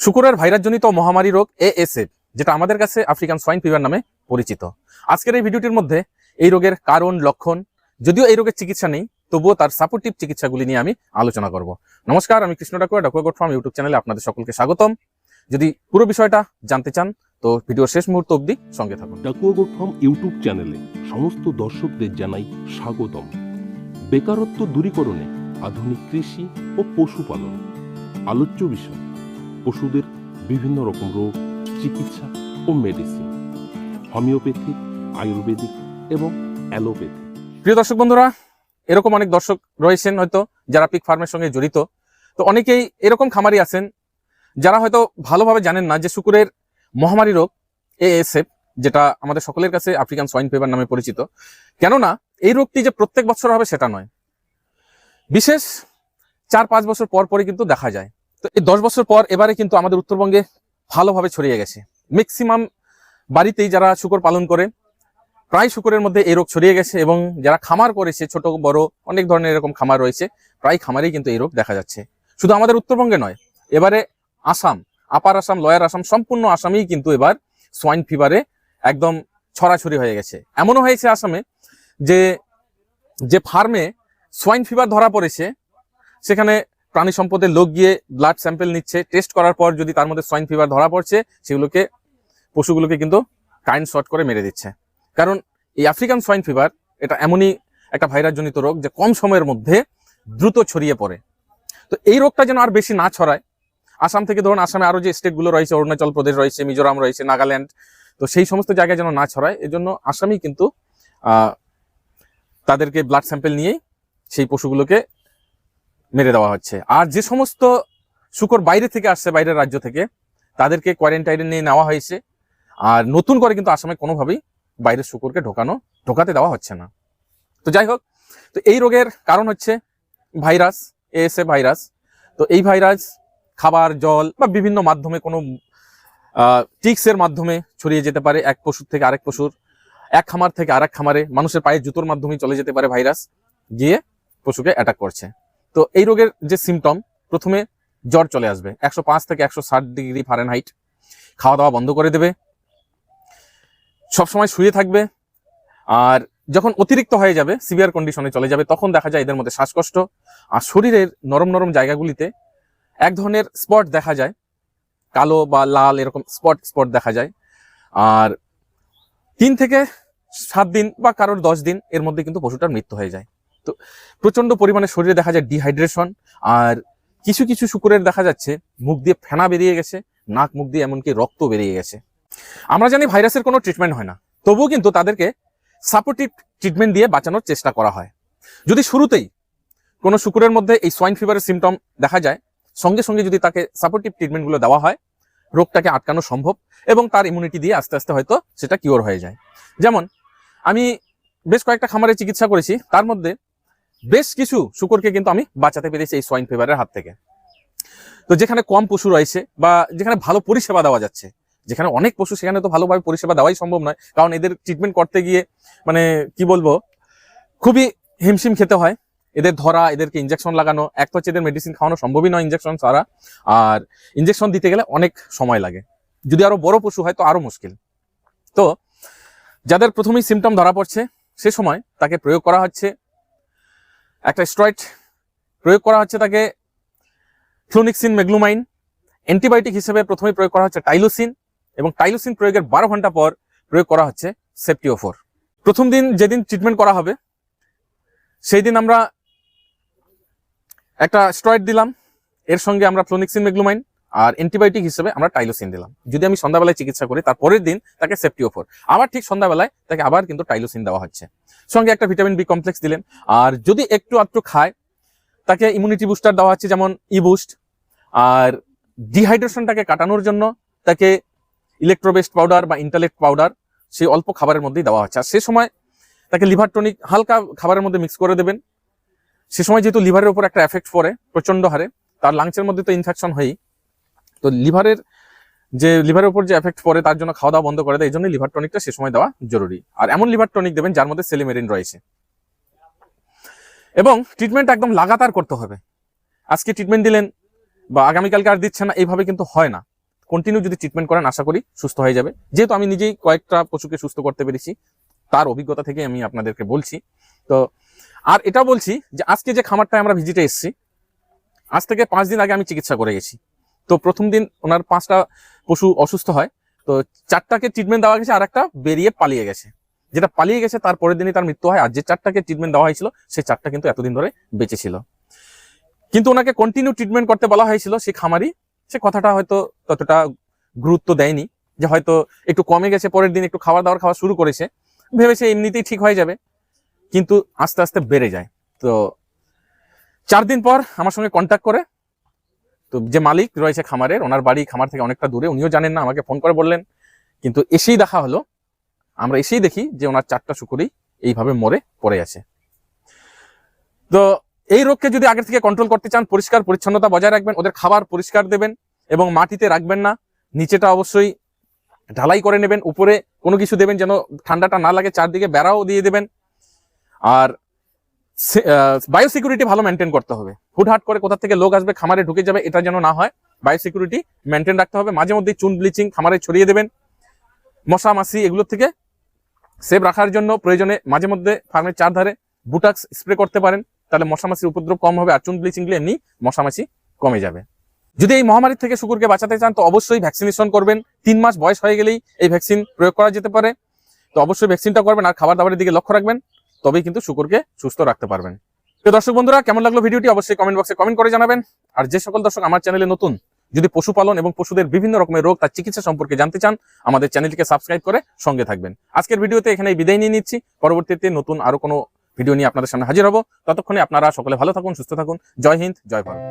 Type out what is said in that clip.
শুকুরের ভাইরাসজনিত মহামারী রোগ এএসএফ যেটা আমাদের কাছে আফ্রিকান সোয়াইন ফিভার নামে পরিচিত। আজকের এই ভিডিওটির মধ্যে এই রোগের কারণ, লক্ষণ, যদিও এই রোগের চিকিৎসা নেই, তবুও তার সাপোর্টিভ চিকিৎসাগুলি নিয়ে আমি আলোচনা করব। নমস্কার, আমি Krishna Dakua Dakua goat farm YouTube চ্যানেলে আপনাদের সকলকে স্বাগতম। যদি পুরো বিষয়টা জানতে চান, তো ভিডিওর শেষ মুহূর্ত অবধি সঙ্গে থাকুন। ডাকুয়াগোট ফার্ম ইউটিউব চ্যানেলে সমস্ত দর্শকদের জানাই স্বাগতম। বেকারত্ব দূরীকরণে আধুনিক কৃষি ও পশুপালন। আলোচ্য বিষয় পশুদের বিভিন্ন রকম রোগ, চিকিৎসা ও মেডিসিন হোমিওপ্যাথিক আয়ুর্বেদিক এবং অ্যালোপ্যাথি প্রিয় দর্শক বন্ধুরা, এরকম অনেক দর্শক রয়েছেন হয়তো, যারা পিক ফার্মের সঙ্গে জড়িত। তো অনেকেই এরকম খামারি আছেন, যারা হয়তো ভালোভাবে জানেন না যে শুকুরের মহামারী রোগ এএসএফ যেটা আমাদের সকলের কাছে আফ্রিকান সোয়াইন ফিভার নামে পরিচিত। কেননা, এই রোগটি যে প্রত্যেক বছর হবে সেটা নয়। বিশেষ চার পাঁচ বছর পর পরে কিন্তু দেখা যায়। তো এই দশ বছর পর এবারে কিন্তু আমাদের উত্তরবঙ্গে ভালোভাবে ছড়িয়ে গেছে। ম্যাক্সিমাম বাড়িতেই যারা শুকর পালন করে, প্রায় শুকরের মধ্যে এই রোগ ছড়িয়ে গেছে এবং যারা খামার করেছে ছোট, বড়, অনেক ধরনের এরকম খামার রয়েছে, প্রায় খামারেই কিন্তু এই রোগ দেখা যাচ্ছে। শুধু আমাদের উত্তরবঙ্গে নয়, এবারে আসাম, আপার আসাম, লয়ার আসাম, সম্পূর্ণ আসামেই কিন্তু এবার সোয়াইন ফিভারে একদম ছড়াছড়ি হয়ে গেছে। এমনও হয়েছে আসামে যে যে ফার্মে সোয়াইন ফিভার ধরা পড়েছে, সেখানে প্রাণী সম্পদের লোক গিয়ে ব্লাড স্যাম্পেল নিচ্ছে টেস্ট করার পর যদি তার মধ্যে সোয়াইন ফিভার ধরা পড়ছে, সেগুলোকে, পশুগুলোকে কিন্তু কাইন্ড শর্ট করে মেরে দিচ্ছে। কারণ এই আফ্রিকান সোয়াইন ফিভার এটা এমনই একটা ভাইরাস জনিত রোগ যে কম সময়ের মধ্যে দ্রুত ছড়িয়ে পড়ে। তো এই রোগটা যেন আর বেশি না ছড়ায়, আসাম থেকে ধরুন আসামে আরও যে স্টেটগুলো রয়েছে, অরুণাচল প্রদেশ রয়েছে, মিজোরাম রয়েছে, নাগাল্যান্ড, তো সেই সমস্ত জায়গায় যেন না ছড়ায়, এজন্য আসামি কিন্তু তাদেরকে ব্লাড স্যাম্পেল নিয়েই সেই পশুগুলোকে মেরে দেওয়া হচ্ছে। আর যে সমস্ত শুকর বাইরে থেকে আসছে, বাইরের রাজ্য থেকে, তাদেরকে কোয়ারেন্টাইনে নিয়ে নেওয়া হয়েছে। আর নতুন করে কিন্তু আসামে কোনোভাবেই বাইরের শুকুরকে ঢোকানো, ঢোকাতে দেওয়া হচ্ছে না। তো যাই হোক, তো এই রোগের কারণ হচ্ছে ভাইরাস, এএসএ ভাইরাস। তো এই ভাইরাস খাবার, জল বা বিভিন্ন মাধ্যমে কোনো টিক্সের মাধ্যমে ছড়িয়ে যেতে পারে। এক পশুর থেকে আরেক পশুর, এক খামার থেকে আরেক খামারে মানুষের পায়ে জুতোর মাধ্যমে চলে যেতে পারে ভাইরাস, গিয়ে পশুকে অ্যাটাক করছে। তো এই রোগের যে সিমটম প্রথমে জ্বর চলে আসবে। একশো পাঁচ থেকে একশো ষাট ডিগ্রি ফারেনহাইট খাওয়া দাওয়া বন্ধ করে দেবে। সবসময় শুয়ে থাকবে। আর যখন অতিরিক্ত হয়ে যাবে সিভিয়ার কন্ডিশনে চলে যাবে, তখন দেখা যায় এদের মধ্যে শ্বাসকষ্ট। আর শরীরের নরম নরম জায়গাগুলিতে এক ধরনের স্পট দেখা যায়। কালো বা লাল এরকম স্পট স্পট দেখা যায়। আর তিন থেকে সাত দিন বা কারোর দশ দিন এর মধ্যে কিন্তু পশুটার মৃত্যু হয়ে যায়। তো প্রচণ্ড পরিমাণে শরীরে দেখা যায় ডিহাইড্রেশন আর কিছু কিছু শুকুরের দেখা যাচ্ছে, মুখ দিয়ে ফেনা বেরিয়ে গেছে, নাক মুখ দিয়ে এমনকি রক্ত বেরিয়ে গেছে। আমরা জানি ভাইরাসের কোনো ট্রিটমেন্ট হয় না, তবুও কিন্তু তাদেরকে সাপোর্টিভ ট্রিটমেন্ট দিয়ে বাঁচানোর চেষ্টা করা হয়। যদি শুরুতেই কোনো শুকুরের মধ্যে এই সোয়াইন ফিভারের সিমটম দেখা যায়, সঙ্গে সঙ্গে যদি তাকে সাপোর্টিভ ট্রিটমেন্টগুলো দেওয়া হয়, রোগটাকে আটকানো সম্ভব এবং তার ইমিউনিটি দিয়ে আস্তে আস্তে হয়তো সেটা কিওর হয়ে যায়। যেমন, আমি বেশ কয়েকটা খামারে চিকিৎসা করেছি, তার মধ্যে বেশ কিছু শুকুরকে কিন্তু আমি বাঁচাতে পেরেছি এই সোয়াইন ফিভারের হাত থেকে। তো যেখানে কম পশু রয়েছে বা যেখানে ভালো পরিষেবা দেওয়া যাচ্ছে, যেখানে অনেক পশু সেখানে তো ভালোভাবে পরিষেবা দেওয়াই সম্ভব নয়, কারণ এদের ট্রিটমেন্ট করতে গিয়ে মানে কি বলব, খুবই হিমশিম খেতে হয়। এদের ধরা, এদেরকে ইঞ্জেকশন লাগানো, এক তো হচ্ছে এদের মেডিসিন খাওয়ানো সম্ভবই নয় ইঞ্জেকশন ছাড়া, আর ইঞ্জেকশন দিতে গেলে অনেক সময় লাগে। যদি আরও বড় পশু হয় তো আরও মুশকিল। তো যাদের প্রথমেই সিমটম ধরা পড়ছে, সে সময় তাকে প্রয়োগ করা হচ্ছে। একটা স্ট্রয়েড প্রয়োগ করা হচ্ছে তাকে ফ্লোনিক্সিন মেগলুমাইন। অ্যান্টিবায়োটিক হিসেবে প্রথমে প্রয়োগ করা হচ্ছে টাইলোসিন এবং টাইলোসিন প্রয়োগের বারো ঘণ্টা পর প্রয়োগ করা হচ্ছে সেপটিওফোর। প্রথম দিন যেদিন ট্রিটমেন্ট করা হবে সেই দিন আমরা একটা স্ট্রয়েড দিলাম। এর সঙ্গে আমরা ফ্লোনিক্সিন মেগলুমাইন আর অ্যান্টিবায়োটিক হিসেবে আমরা টাইলোসিন দিলাম। যদি আমি সন্ধ্যাবেলায় চিকিৎসা করি তার পরের দিন তাকে সেফটি ওফর আবার ঠিক সন্ধ্যাবেলায় তাকে আবার কিন্তু টাইলোসিন দেওয়া হচ্ছে। সঙ্গে একটা ভিটামিন বি কমপ্লেক্স দিলেন। আর যদি একটু আধটু খায়, তাকে ইমিউনিটি বুস্টার দেওয়া হচ্ছে, যেমন ই বুস্ট আর ডিহাইড্রেশনটাকে কাটানোর জন্য তাকে ইলেকট্রোবেস্ট পাউডার বা ইন্টালেক্ট পাউডার সেই অল্প খাবারের মধ্যেই দেওয়া হচ্ছে। আর সে সময় তাকে লিভার টনিক হালকা খাবারের মধ্যে মিক্স করে দেবেন। সে সময় যেহেতু লিভারের উপর একটা এফেক্ট পড়ে প্রচণ্ড হারে, তার লাংসের মধ্যে তো ইনফেকশন হয়ই তো লিভারের যে লিভারের উপর যে এফেক্ট পড়ে তার জন্য খাওয়া দাওয়া বন্ধ করে দেয়, এই জন্য লিভার টনিকটা সে সময় দেওয়া জরুরি। আর এমন লিভার টনিক দেবেন যার মধ্যে সেলিমেরিন রয়েছে। এবং ট্রিটমেন্ট একদম লাগাতার করতে হবে। আজকে ট্রিটমেন্ট দিলেন বা আগামীকালকে আর দিচ্ছে না, এইভাবে কিন্তু হয় না। কন্টিনিউ যদি ট্রিটমেন্ট করেন, আশা করি সুস্থ হয়ে যাবে। যেহেতু আমি নিজেই কয়েকটা পশুকে সুস্থ করতে পেরেছি, তার অভিজ্ঞতা থেকে আমি আপনাদেরকে বলছি। তো, আর এটা বলছি যে আজকে যে খামারটায় আমরা ভিজিটে এসেছি, আজ থেকে পাঁচ দিন আগে আমি চিকিৎসা করে গেছি। তো প্রথম দিন ওনার পাঁচটা পশু অসুস্থ হয়, তো চারটাকে ট্রিটমেন্ট দেওয়া গেছে আর একটা বেরিয়ে পালিয়ে গেছে। যেটা পালিয়ে গেছে, তার পরের দিনই তার মৃত্যু হয়, আর যে চারটাকে ট্রিটমেন্ট দেওয়া হয়েছিল সেই চারটা কিন্তু এতদিন ধরে বেঁচে ছিল কিন্তু ওনাকে কন্টিনিউ ট্রিটমেন্ট করতে বলা হয়েছিল সেই খামারি, সে কথাটা হয়তো ততটা গুরুত্ব দেয়নি, যে হয়তো একটু কমে গেছে, পরের দিন একটু খাবার দাবার খাওয়া শুরু করেছে, ভেবেছে এমনিতেই ঠিক হয়ে যাবে, কিন্তু আস্তে আস্তে বেড়ে যায়। তো চার দিন পর আমার সঙ্গে কন্ট্যাক্ট করে তো যে মালিক রয়েছে খামারের, ওনার বাড়ি খামার থেকে অনেকটা দূরে, উনিও জানেন না, আমাকে ফোন করে বললেন। কিন্তু এসেই দেখা হলো। আমরা এসেই দেখি যে ওনার চারটা শুকুরই এইভাবে মরে পড়ে আছে। তো এই রোগকে যদি আগের থেকে কন্ট্রোল করতে চান, পরিষ্কার পরিচ্ছন্নতা বজায় রাখবেন, ওদের খাবার পরিষ্কার দেবেন এবং মাটিতে রাখবেন না, নিচেটা অবশ্যই ঢালাই করে নেবেন, উপরে কোনো কিছু দেবেন যেন ঠান্ডাটা না লাগে, চারদিকে বেড়াও দিয়ে দেবেন। আর বায়োসিকিউরিটি ভালো মেনটেন করতে হবে। হুটহাট করে কোথা থেকে লোক আসবে, খামারে ঢুকে যাবে, এটা যেন না হয় বায়োসিকিউরিটি মেনটেন রাখতে হবে। মাঝে মধ্যে চুন ব্লিচিং খামারে ছড়িয়ে দেবেন। মশা, মাছি এগুলোর থেকে সেভ রাখার জন্য প্রয়োজনে মাঝে মধ্যে ফার্মের চারধারে বুটাক্স স্প্রে করতে পারেন। তাহলে মশা, মাছির উপদ্রব কম হবে আর চুন ব্লিচিং দিলে এমনি মশা, মাছি কমে যাবে। যদি এই মহামারী থেকে শুকুরকে বাঁচাতে চান, তো অবশ্যই ভ্যাকসিনেশন করবেন। তিন মাস বয়স হয়ে গেলেই এই ভ্যাকসিন প্রয়োগ করা যেতে পারে। তো অবশ্যই ভ্যাকসিনটা করবেন আর খাবার দাবারের দিকে লক্ষ্য রাখবেন। তবেই কিন্তু শুকুরকে সুস্থ রাখতে পারবেন। তো দর্শক বন্ধুরা, কেমন লাগল ভিডিওটি অবশ্যই কমেন্ট বক্সে কমেন্ট করে জানাবেন। আর যে সকল দর্শক আমার চ্যানেলে নতুন, যদি পশুপালন এবং পশুদের বিভিন্ন রকমের রোগ তার চিকিৎসা সম্পর্কে জানতে চান, আমাদের চ্যানেলটিকে সাবস্ক্রাইব করে সঙ্গে থাকবেন। আজকের ভিডিওতে এখানে বিদায় নিয়ে নিচ্ছি। পরবর্তীতে নতুন আরও কোনো ভিডিও নিয়ে আপনাদের সামনে হাজির হব। ততক্ষণে আপনারা সকলে ভালো থাকুন, সুস্থ থাকুন। জয় হিন্দ, জয় ভারত।